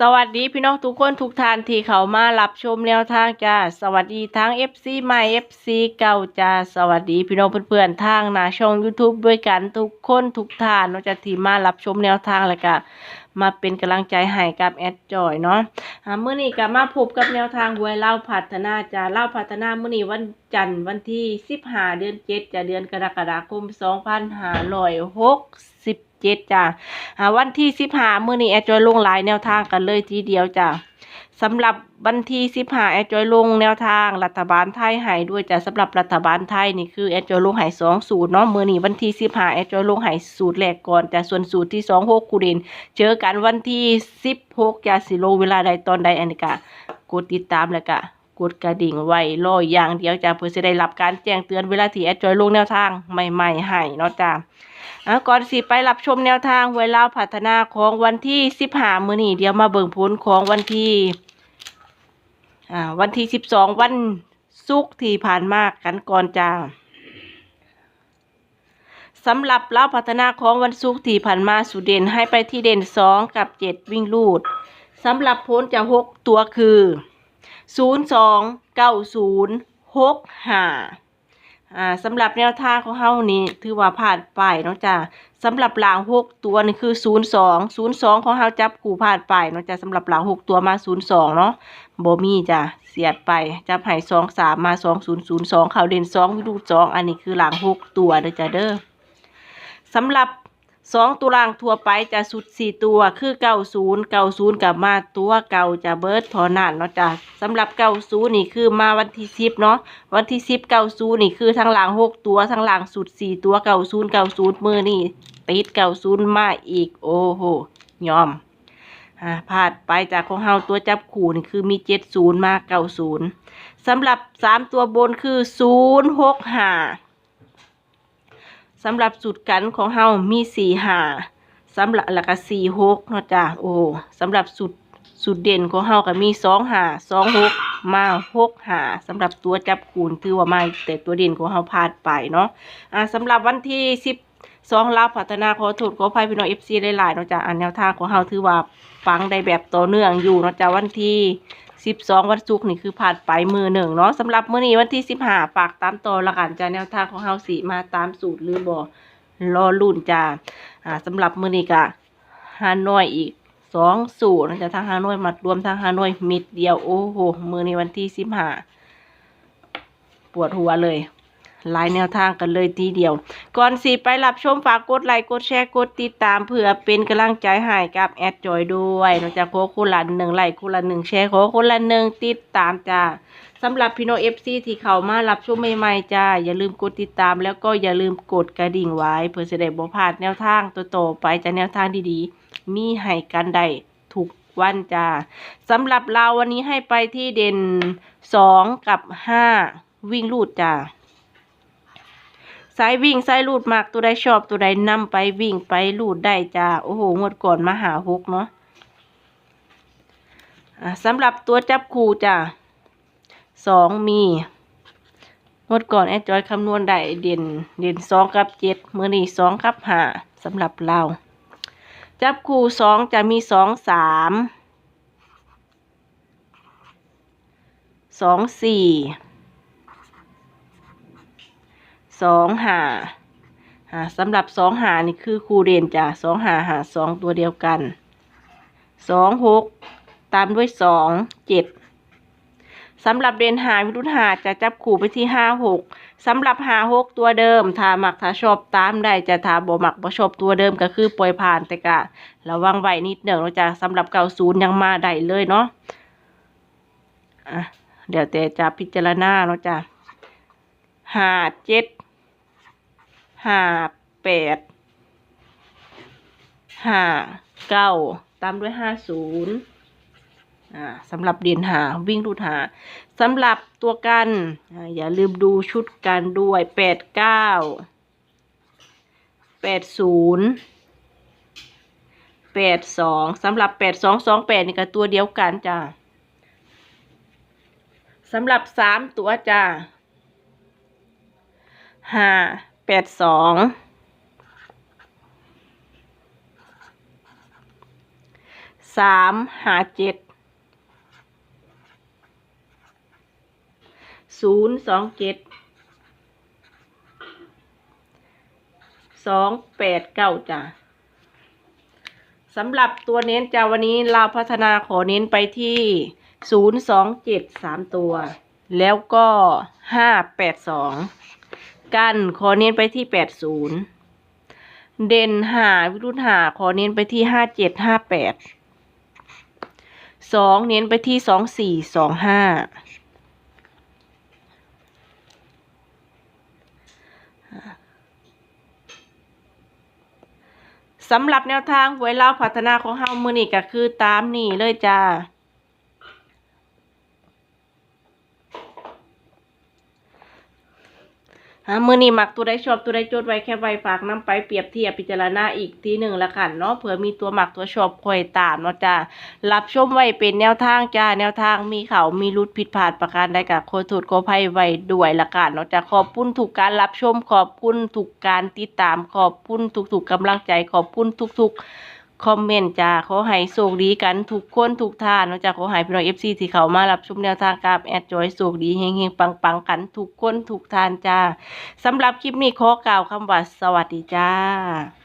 สวัสดีพี่น้องทุกคนทุกท่านที่เขามารับชมแนวทางจ้าสวัสดีทั้ง FC ใหม่ FC เก่าจ้าสวัสดีพี่น้องเพื่อนๆทางหน้าช่อง YouTube ด้วยกันทุกคนทุกท่านเนอกจากที่มารับชมแนวทางแล้วก็ มาเป็นกำลังใจให้กับแอดจอยเนาะเมื่อนี้ก็มาพบกับแนวทางหวยเล่าพัฒนาจะเล่าพัฒนาเมื่อนี้วันจันทร์วันที่15เดือน7จะเดือนกรกฎาคม2567จ้าอ่าวันที่สิบห้ามื้อนี้แอดจอยลงหลายแนวทางกันเลยทีเดียวจ้ะ สำหรับวันที่สิบห้าแอดจอยลงแนวทางรัฐบาลไทยหายด้วยจ้ะสำหรับรัฐบาลไทยนี่คือแอดจอยลงหายสองสูตรเนาะมื้อนี้วันที่สิบห้าแอดจอยลงหายสูตรแรกก่อนแต่ส่วนสูตรที่สองหกกูเดนเจอกันวันที่สิบหกยาสิโลเวลาใดตอนใดอันนี้กะกดติดตามแล้วกะ กดกระดิ่งไว้รออย่างเดียวจ้ะเพื่อจะได้รับการแจ้งเตือนเวลาที่แอดจอยลงแนวทางใหม่ๆให้เนาะจ้ะอะก่อนสิไปรับชมแนวทางหวลาพัฒนาของวันที่สิบห้ามือนี้เดี๋ยวมาเบิ่งผลของวันที่อ่าวันที่สิบสองวันศุกร์ที่ผ่านมากันก่อนจ้าสำหรับเล่าพัฒนาของวันศุกร์ที่ผ่านมาสุดเด่นให้ไปที่เด่นสองกับเจ็ดวิ่งลูดสำหรับผลจะหกตัวคือ ศูนย์สองเก้าศูนย์หกห้าอ่าสำหรับแนวทางของเฮานี่ถือว่าผ่านไปเนาะจ้ะสำหรับหลางหกตัวนี่คือศูนย์สองศูนย์สองของเฮาจับคู่ผ่านไปเนาะจ้ะสำหรับหลางหกตัวมาศูนย์สองเนาะโบมี่จ้ะเสียดไปจับให้สองสามมาสองศูนย์ศูนย์สองเขาเด่นสองวิดูสองอันนี้คือหลางหกตัวเด้อจ้ะเด้อสำหรับ สองตัวรางทั่วไปจะสุดสี่ตัวคือเก้าศูนย์เก้าศูนย์กับมาตัวเก่าจะเบิร์ดพอนั่นเนาะจ้ะสำหรับเก้าศูนย์นี่คือมาวันที่สิบเนาะวันที่สิบเก้าศูนย์นี่คือทั้งหลังหกตัวทั้งหลังสุดสี่ตัวเก้าศูนย์เก้าศูนย์มือนี่ติดเก้าศูนย์มาอีกโอ้โหยอมอ่าพลาดไปจากของเฮาตัวจับขู่นี่คือมีเจ็ดศูนย์มาเก้าศูนย์สำหรับสามตัวบนคือศูนย์หกห้า สำหรับสูตรกันของเฮามีสี่หาสำหรับหลักสี่หกเนาะจ้ะโอ้สำหรับสูตรสูตรเด่นของเฮาก็มีสองหาสองหกมาหกหาสำหรับตัวจับคูณถือว่าไม่แต่ตัวเด่นของเฮาพลาดไปเนาะอ่าสำหรับวันที่สิบ สองลาวพัฒนาขอโทษขอภัยพี่น้องเอฟซีหลายๆเนาะจ้ะอันแนวทางของเฮาถือว่าฟังได้แบบต่อเนื่องอยู่เนาะจ้ะวันที่สิบสองวันศุกร์นี่คือผ่านไปมือหนึ่งเนาะสำหรับมื้อนี้วันที่สิบห้าฝากตามต่อละกันจ้ะแนวทางของเฮาสิมาตามสูตรหรือบ่รอลุ่นจ้ะอ่าสำหรับมื้อนี้ก็ฮานอยอีกสองสูตรนะจ๊ะทางฮานอยมัดรวมทางฮานอยมิดเดียวโอ้โหมือในวันที่สิบห้าปวดหัวเลย หลายแนวทางกันเลยทีเดียว ก่อนสิไปรับชมฝากกดไลค์กดแชร์กดติดตามเพื่อเป็นกำลังใจให้กับแอดจอยด้วยนะจ๊ะขอคนละหนึ่งไลค์คนละหนึ่งแชร์ขอคนละหนึ่งติดตามจ้าสำหรับพี่น้องเอฟซีที่เข้ามารับชมใหม่ๆจ้าอย่าลืมกดติดตามแล้วก็อย่าลืมกดกระดิ่งไว้ เพื่อจะได้บ่พลาดแนวทางตัวโตไปจะแนวทางดีๆ มีให้กันได้ทุกวันจ้าสำหรับเราวันนี้ให้ไปที่เด่นสองกับห้าวิ่งลูดจ้า สายวิ่งสายลูดมากตัวใดชอบตัวใดนำไปวิ่งไปลูดได้จ้าโอ้โหงวดก่อนมาหาฮกเนาะสำหรับตัวจับคู่จ้าสองมีงวดก่อนแอดจอยคำนวณได้เด่นเด่นสองกับเจ็ดมือนี้สองกับห้าสำหรับเรา จับคู่สองจะมีสองสามสองสี่ สองหาอ่าสำหรับสองหานี่คือคู่เด่นจ้ะสองหาหาสองตัวเดียวกันสองหกตามด้วยสองเจ็ดสำหรับเด่นหาวิรุธหาจะจับคู่ไปที่ห้าหกสำหรับหาหกตัวเดิมถ้ามักถ้าชอบตามได้จะถ้าบ่มักบ่ชอบตัวเดิมก็คือปล่อยผ่านแต่กะระวังไว้นิดหนึ่งเราจะสำหรับเก่าศูนย์ยังมาได้เลยเนาะอะเดี๋ยวแต่จะพิจารณาเนาะจ้ะหาเจ็ด ห้าแปดห้าเก้าตามด้วยห้าศูนย์อ่าสำหรับเด่นหาวิ่งรูดหาสำหรับตัวกันอ่าอย่าลืมดูชุดกันด้วยแปดเก้าแปดศูนย์แปดสองสำหรับแปดสองสองแปดนี่ก็ตัวเดียวกันจ้าสำหรับสามตัวจ้าห้า แปดสองสามหาเจ็ดศูนย์สองเจ็ดสองแปดเก้าจ้ะสำหรับตัวเน้นจ้าวันนี้เราพัฒนาขอเน้นไปที่ศูนย์สองเจ็ดสามตัว แล้วก็ห้าแปดสอง กัน ขอเน้นไปที่แปดศูนย์เด่นหาวิรุธหาขอเน้นไปที่ห้าเจ็ดห้าแปดสองเน้นไปที่สองสี่สองห้าสำหรับแนวทางหวยเล่าพัฒนาของเฮามือนี่ก็คือตามนี่เลยจ้า ฮะมือนี้มักตัวใดชอบตัวใดจดไว้แค่ไว้ฝากน้ำไปเปรียบเทียบพิจารณาอีกทีหนึ่งละกันเนาะเผื่อมีตัวหมักตัวชอบคอยตามเนาะจ้ารับชมไว้เป็นแนวทางจ้าแนวทางมีเขามีรุดผิดพลาดประการใดกับโคถูดโคภัยไว้ด้วยละกันเนาะจ้าขอบคุณทุกการรับชมขอบคุณทุกการติดตามขอบคุณทุกๆกำลังใจขอบคุณทุกๆ คอมเมนต์จ้าขอให้โชคดีกันทุกคนทุกท่านนะจ้าขอให้พี่น้องเอฟซีที่เขามารับชมแนวทางกับแอดจอยโชคดีเฮงๆปังๆกันทุกคนทุกท่านจ้าสำหรับคลิปนี้ขอกล่าวคำว่าสวัสดีจ้า